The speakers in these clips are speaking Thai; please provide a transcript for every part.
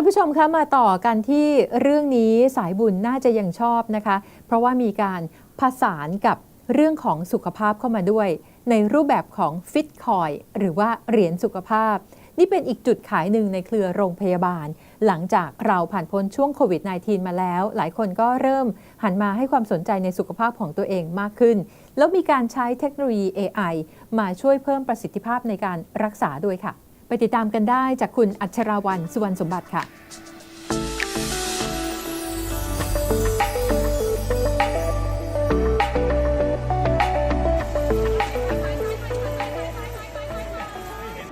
านผู้ชมคะมาต่อกันที่เรื่องนี้สายบุญน่าจะยังชอบนะคะ เพราะว่ามีการผสานกับเรื่องของสุขภาพเข้ามาด้วย ในรูปแบบของฟิตคอยหรือว่าเหรียญสุขภาพ นี่เป็นอีกจุดขายหนึ่งในเครือโรงพยาบาล หลังจากเราผ่านพ้นช่วงโควิด -19 มาแล้ว หลายคนก็เริ่มหันมาให้ความสนใจในสุขภาพของตัวเองมากขึ้น แล้วมีการใช้เทคโนโลยี AI มาช่วยเพิ่มประสิทธิภาพในการรักษาด้วยค่ะ ไปติดตามกันได้จากคุณอัชราวันสุวรรณสมบัติค่ะ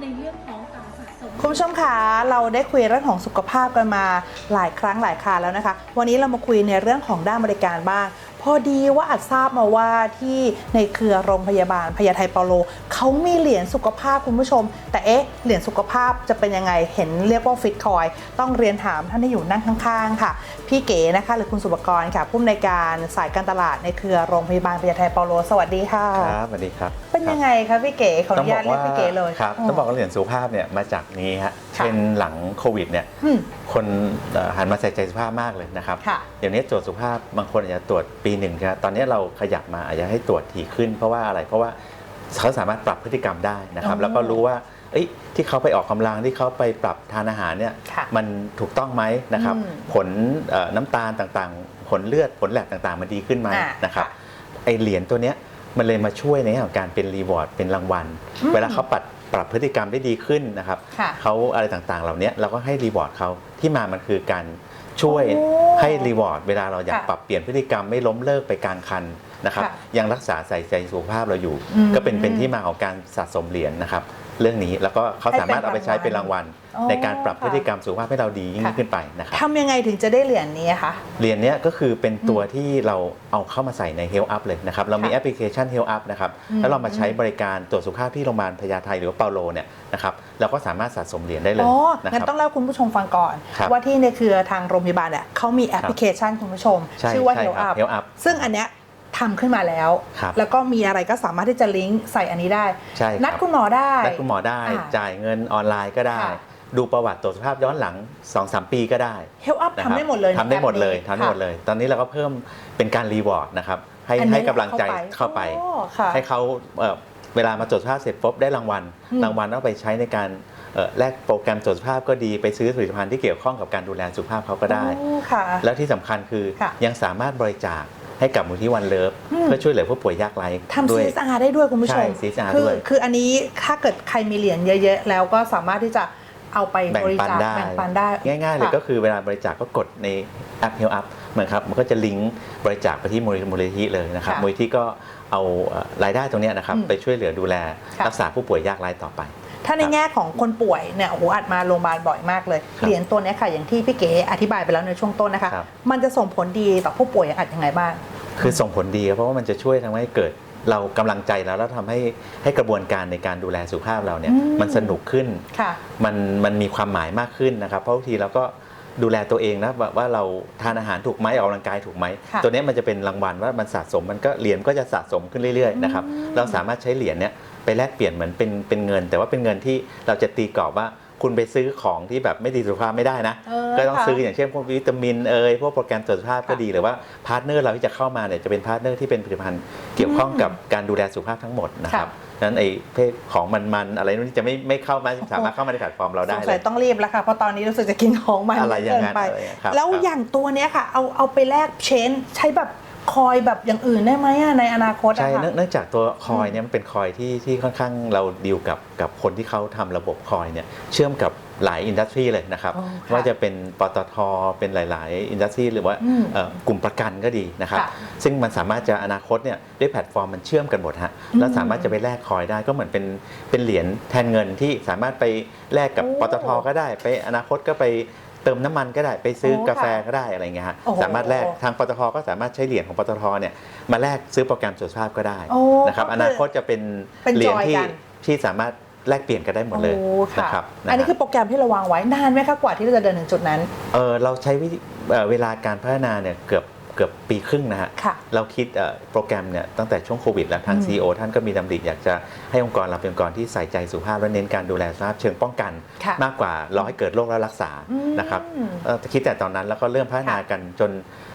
ในเรื่องของการสะสมคุณผู้ชมคะเราได้คุยเรื่องของสุขภาพกันมาหลายครั้งหลายคราแล้วนะคะ วันนี้เรามาคุยในเรื่องของด้านบริการบ้าง พอดีว่าอาจทราบมาว่าที่ในเครือโรงพยาบาลพญาไทเปาโลเขามีเหรียญสุขภาพคุณผู้ชม แต่เอ๊ะเหรียญสุขภาพจะเป็นยังไงเห็นเรียกว่าฟิตคอย ต้องเรียนถามท่านที่อยู่นั่งข้างๆ ค่ะ พี่เก๋นะคะ หรือคุณสุปกรณ์ค่ะผู้อำนวยการสายการตลาดในเครือโรงพยาบาลพญาไทเปาโล สวัสดีค่ะครับสวัสดีครับ เป็นยังไงคะพี่เก๋ขออต้อนุงบญาอตกเรียว่ากพี่เก๋เลยครับต้องบอกว่าเหรียญสุขภาพเนี่ยมาจากนี้ฮะค่ะเป็นหลังโควิดเนี่ยอืมคนเอ่อหันมาใส่ใจสุขภาพมากเลยนะครับค่ะเดี๋ยวนี้ตรวจสุขภาพบางคนอาจจะตรวจปีหนึ่งครับตอนนี้เราขยับมาอาจจะให้ตรวจถี่ขึ้น เพราะว่าอะไรเพราะว่าเขาสามารถปรับพฤติกรรมได้นะครับอ๋อแล้วก็รู้ว่าเอ้ยที่เขาไปออกกำลังที่เขาไปปรับทานอาหารเนี่ยค่ะมันถูกต้องไหมนะครับอืมผลเอ่อน้ำตาลต่างๆ ผลเลือดผลแลบต่างๆ มันดีขึ้นไหมอ่านะครับค่ะไอเหรียญตัวเนี้ย มันเลยมาช่วยในแง่ของการเป็นรีวอร์ดเป็นรางวัล อืมเวลาเขาปรับปรับพฤติกรรมได้ดีขึ้นนะครับค่ะเขาอะไรต่างๆ เหล่านี้เราก็ให้รีวอร์ดเขาที่มามันคือการช่วยโอ้ให้รีวอร์ดเวลาเราอยากค่ะปรับเปลี่ยนพฤติกรรมไม่ล้มเลิกไปกลางคันนะครับค่ะยังรักษาใส่ใจสุขภาพเราอยู่ อืม ก็เป็นเป็นที่มาของการสะสมเหรียญนะครับ เรื่องนี้ แล้วก็เขาสามารถเอาไปใช้เป็นรางวัลอ๋อในการปรับค่ะพฤติกรรมสุขภาพให้เราดียิ่งค่ะขึ้นไปนะครับทำยังไงถึงจะได้เหรียญนี้คะเหรียญเนี้ยก็คือเป็นตัวที่เราเอาเข้ามาใส่ใน Health Up เลยนะครับ เรามีค่ะแอปพลิเคชัน Health Up นะครับอืมแล้วเรามาใช้บริการตรวจสุขภาพที่โรงพยาบาลพญาไทหรือว่าเปาโลเนี่ยนะครับเราก็สามารถสะสมเหรียญได้เลยอ๋อนะคงั้นรับต้องเล่าคุณผู้ชมฟังก่อนครับว่าที่ในเครือทางโรงพยาบาลเนี่ยเขามีแอปพลิเคชันคุณผู้ชมใช่ชื่อว่าใช่ Health ครับ Up Health Up ซึ่งอันเนี้ย ทำขึ้นมาแล้ว ครับแล้วก็มีอะไรก็สามารถที่จะลิงก์ใส่อันนี้ได้ ใช่รับ นัดคุณหมอได้ นัดคุณหมอได้อ่าจ่ายเงินออนไลน์ก็ได้ ค่ะ ดูประวัติตรวจสุขภาพย้อนหลัง 2-3 ปีก็ได้ Health Up นะครับทำได้หมดเลยในทำได้หมดเลยแอปนี้ทำได้หมดเลย ตอนนี้เราก็เพิ่มเป็นการรีวอร์ดนะครับให้อันนี้ให้กำลังใจเข้าไปเข้าไปโอ้ค่ะ ให้เขาเอ่อเวลามาตรวจสุขภาพเสร็จปุ๊บได้รางวัล อืม รางวัลเอาไปใช้ในการเอ่อแลกโปรแกรมตรวจสุขภาพก็ดีไปซื้อผลิตภัณฑ์ที่เกี่ยวข้องกับการดูแลสุขภาพเขาก็ได้ โอ้ค่ะ แล้วที่สำคัญคือค่ะยังสามารถบริจาค ให้กับมูลที่วันเลิฟอืมเพื่อช่วยเหลือผู้ป่วยยากไร้ทำด้วย CSR ได้ด้วยคุณผู้ชมใช่ CSR คือด้วยคืออันนี้ถ้าเกิดใครมีเหรียญเยอะๆ แล้วก็สามารถที่จะเอาไปแบ่งบริปันจาคได้แบ่งปันได้ ง่ายๆเลยค่ะก็คือเวลาบริจาคก็กดในแอป Health Up เหมือนครับมันก็จะลิงก์บริจาคไปที่มูลมูลนิธิเลยนะครับค่ะมูลนิธิก็เอาเอ่อรายได้ตรงเนี้ยนะครับอืมไปช่วยเหลือดูแลค่ะรักษาผู้ป่วยยากไร้ต่อไป ถ้าในแง่ของคนป่วยเนี่ยโอ้โหอัดมาโรงพยาบาลบ่อยมากเลยครับเหรียญตัวเนี้ยค่ะอย่างที่พี่เก๋อธิบายไปแล้วในช่วงต้นนะคะครับมันจะส่งผลดีต่อผู้ป่วยอัดยังไงบ้าง คือส่งผลดีครับเพราะว่ามันจะช่วยทำให้เกิดเรากำลังใจแล้วแล้วทำให้ให้กระบวนการในการดูแลสุขภาพเราเนี่ยอืมมันสนุกขึ้นค่ะมันมันมีความหมายมากขึ้นนะครับ เพราะบางทีเราก็ดูแลตัวเองนะว่าว่าเราทานอาหารถูกไหมออกกำลังกายถูกไหมค่ะตัวเนี้ยมันจะเป็นรางวัลว่ามันสะสมมันก็เหรียญก็จะสะสมขึ้นเรื่อยๆนะครับอืมเราสามารถใช้เหรียญเนี้ย ไปแลกเปลี่ยนเหมือนเป็นเป็นเงิน แต่ว่าเป็นเงินที่เราจะตีกรอบว่าคุณไปซื้อของที่แบบไม่ดีสุขภาพไม่ได้นะเออก็ต้องค่ะซื้ออย่างเช่นพวกวิตามินเอยพวกโปรแกรมตรวจสุขภาพก็ค่ะดีหรือว่าพาร์ทเนอร์เราที่จะเข้ามาเนี่ยจะเป็นพาร์ทเนอร์ที่เป็นผลิตภัณฑ์เกี่ยวข้องกับการดูแลสุขภาพทั้งหมดนะครับนั้นไอ้เพศของมันๆอะไรนู่นจะไม่ไม่เข้ามาสามารถเข้ามาในแพลตฟอร์มเราสได้งเลสัยยต้องรีบแล้วค่ะเพราะตอนนี้รู้สึกจะกินของมันอะไรอย่างเกินั้นไปอะไรอย่างนั้นครับแล้วครับอย่างตัวเนี้ยค่ะเอาเอาไปแลกเชนใช้แบบ คอยแบบอย่างอื่นได้ไหมอะในอนาคตอะใช่ค่ะ เนื่องเนื่องจากตัวคอยเนี่ยมันเป็นคอยที่ที่ค่อนข้างเราดีลกับกับคนที่เขาทำระบบคอยเนี่ยเชื่อมกับหลายอินดัสทรีเลยนะครับ อ๋อค่ะว่าจะเป็นปตทเป็นหลาย ๆ อินดัสทรีหรือว่าอืมเอ่อกลุ่มประกันก็ดีนะครับค่ะซึ่งมันสามารถจะอนาคตเนี่ยด้วยแพลตฟอร์มมันเชื่อมกันหมดฮะอืมแล้วสามารถจะไปแลกคอยได้ก็เหมือนเป็นเป็นเหรียญแทนเงินที่สามารถไปแลกกับโอ้ ปตทก็ได้ ไปอนาคตก็ไป เติมน้ำมันก็ได้ไปซื้อโอ้กาแฟค่ะก็ได้อะไรเงี้ยฮะโอ้โหสามารถแลกทางปตทก็สามารถใช้เหรียญของปตทเนี่ยมาแลกซื้อโปรแกรมตรวจสุขภาพก็ได้โอ้นะครับก็คืออนาคตจะเป็นเป็นเหรียญจอยที่กันที่สามารถแลกเปลี่ยนกันได้หมดเลยโอ้ค่ะนะครับ อันนี้ะฮะคือโปรแกรมที่เราวางไว้นานไหมคะกว่าที่เราจะเดินถึงจุดนั้น เออเราใช้วิธีเอ่อเวลาการพัฒนาเนี่ยเกือบ เกือบปีครึ่งนะฮะค่ะ เราคิดเอ่อโปรแกรมเนี่ยตั้งแต่ช่วงโควิดแล้วทางอืม CEO ท่านก็มีดำริอยากจะให้องค์กรเราเป็นองค์กรที่ใส่ใจสุขภาพและเน้นการดูแลสุขภาพเชิงป้องกัน ค่ะมากกว่ารอให้เกิดโรคแล้วรักษาอืมนะครับเอ่อคิดแต่ตอนนั้นแล้วก็เริ่มพัฒนากันจน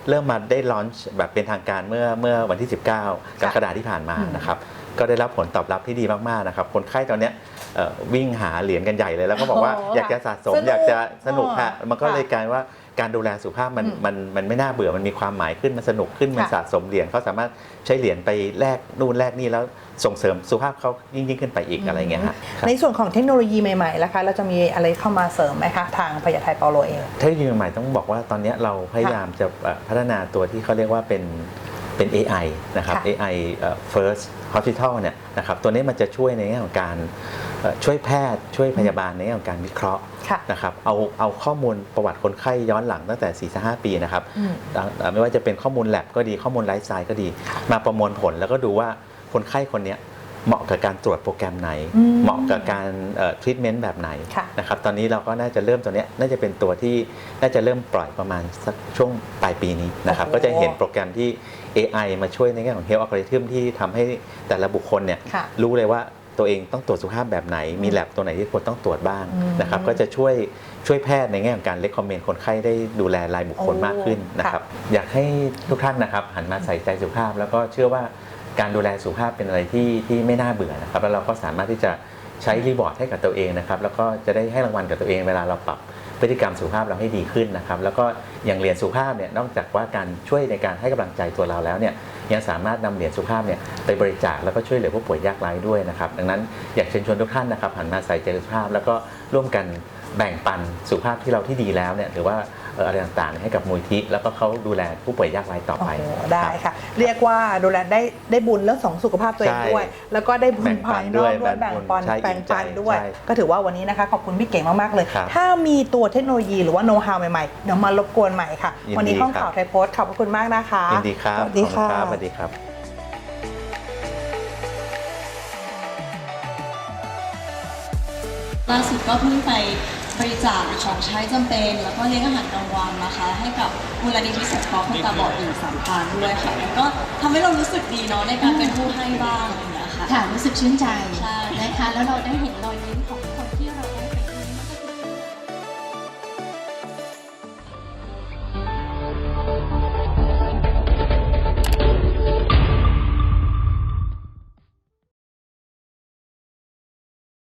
เริ่มมาได้ลอนช์แบบเป็นทางการเมื่อเมื่อวันที่ 19กรกฎาคมที่ผ่านมาอืมนะครับก็ได้รับผลตอบรับที่ดีมากๆนะครับคนไข้ตอนเนี้ยเอ่อ วิ่งหาเหรียญกันใหญ่เลย แล้วก็บอกว่าโอ้โหอยากจะสะสมสนุกอยากจะสนุกฮะอ๋อมันก็เลยค่ะกลายว่าการดูแลสุขภาพมันอืมมันมันไม่น่าเบื่อมันมีความหมายขึ้นมันสนุกขึ้นมันค่ะสะสมเหรียญเขาสามารถใช้เหรียญไปแลกนู่นแลกนี่แล้วส่งเสริมสุขภาพเขายิ่งยิ่งขึ้นไปอีกอะไรเงี้ยฮะครับในส่วนของเทคโนโลยีใหม่ๆล่ะคะเราจะมีอะไรเข้ามาเสริมไหมคะทางพญาไทเปาโลเองเทคโนโลยีใหม่ต้องบอกว่าตอนนี้เราพยายามจะเอ่อพัฒนาตัวที่เขาเรียกว่าเป็น เป็น AI นะครับค่ะ AI เอ่อ first hospital เนี่ยนะครับตัวนี้มันจะช่วยในแง่ของการเอ่อช่วยแพทย์ช่วยพยาบาลในแง่ของการวิเคราะห์ค่ะนะครับเอาเอาข้อมูลประวัติคนไข้ย้อนหลังตั้งแต่4-5ปีนะครับอืมเอ่อไม่ว่าจะเป็นข้อมูลแลบก็ดีข้อมูลไลฟ์สไตล์ก็ดี มาประมวลผลแล้วก็ดูว่าคนไข้คนเนี้ย เหมาะกับการตรวจโปรแกรมไหนอืมเหมาะกับการทรีทเมนต์แบบไหนค่ะนะครับตอนนี้เราก็น่าจะเริ่มตัวเนี้ยน่าจะเป็นตัวที่น่าจะเริ่มปล่อยประมาณสักช่วงปลายปีนี้นะครับโอ้โหก็จะเห็นโปรแกรมที่ AI มาช่วยในแง่ของ Health Algorithm ที่ทำให้แต่ละบุคคลเนี่ยค่ะรู้เลยว่าตัวเองต้องตรวจสุขภาพแบบไหน มีแลบตัวไหนที่ควรต้องตรวจบ้างอืมนะครับ ก็จะช่วยช่วยแพทย์ในแง่ของการเล c กคอมเมนต์คนไข้ได้ดูแลรายบุคคลโอ้มากขึ้นนะครับ อยากให้ทุกท่านนะครับหันมาใส่ใจสุขภาพ แล้วก็เชื่อว่า การดูแลสุขภาพเป็นอะไรที่ที่ไม่น่าเบื่อนะครับแล้วเราก็สามารถที่จะใช้รีบอร์ดให้กับตัวเองนะครับแล้วก็จะได้ให้รางวัลกับตัวเองเวลาเราปรับพฤติกรรมสุขภาพเราให้ดีขึ้นนะครับ แล้วก็อย่างเหรียญสุขภาพเนี่ยนอกจากว่าการช่วยในการให้กำลังใจตัวเราแล้วเนี่ยยังสามารถนำเหรียญสุขภาพเนี่ยไปบริจาคแล้วก็ช่วยเหลือผู้ป่วยยากไร้ด้วยนะครับ ดังนั้นอยากเชิญชวนทุกท่านนะครับหันมาใส่ใจสุขภาพ แล้วก็ร่วมกันแบ่งปันสุขภาพที่เราที่ดีแล้วเนี่ยหรือว่า อ่ออะไรต่างๆ ให้กับมูลที่แล้วก็เขาดูแลผู้ป่วยยากไร้ต่อโอ้ไปโหได้รับค่ะ เรียกว่าดูแลได้ได้บุญเรื่องของสุขภาพตัวเองใช่ด้วย แล้วก็ได้บุแบ่ญงปัภานยนด้อวกยด้วยแบ่งปันใช่แบ่งปันอิ่มใจด้วยใช่ก็ถือว่าวันนี้นะคะขอบคุณพี่เก่งมากๆเลยครับถ้ามีตัวเทคโนโลยีหรือว่าโน้ตฮาวใหม่ๆเดี๋ยวมารบกวนใหม่ค่ะยินดีวันนี้ห้องครับข่าวไทยโพสต์ขอบพระคุณมากนะคะยินดีครับสวัสดีขอบณค่ะรับสวัสดีครับล่าสุดก็เพิ่งไป บริจาคของใช้จำเป็น แล้วก็เลี้ยงอาหารกลางวันนะคะ ให้กับมูลนิธิสงเคราะห์คนตาบอดอีกสามพันด้วยค่ะแล้วก็ทำให้เรารู้สึกดีเนาะในการเป็นผู้ให้บ้างอย่างเงี้ยค่ะ ค่ะรู้สึกชื่นใจใช่ นะคะ แล้วเราได้เห็นรอยยิ้มของ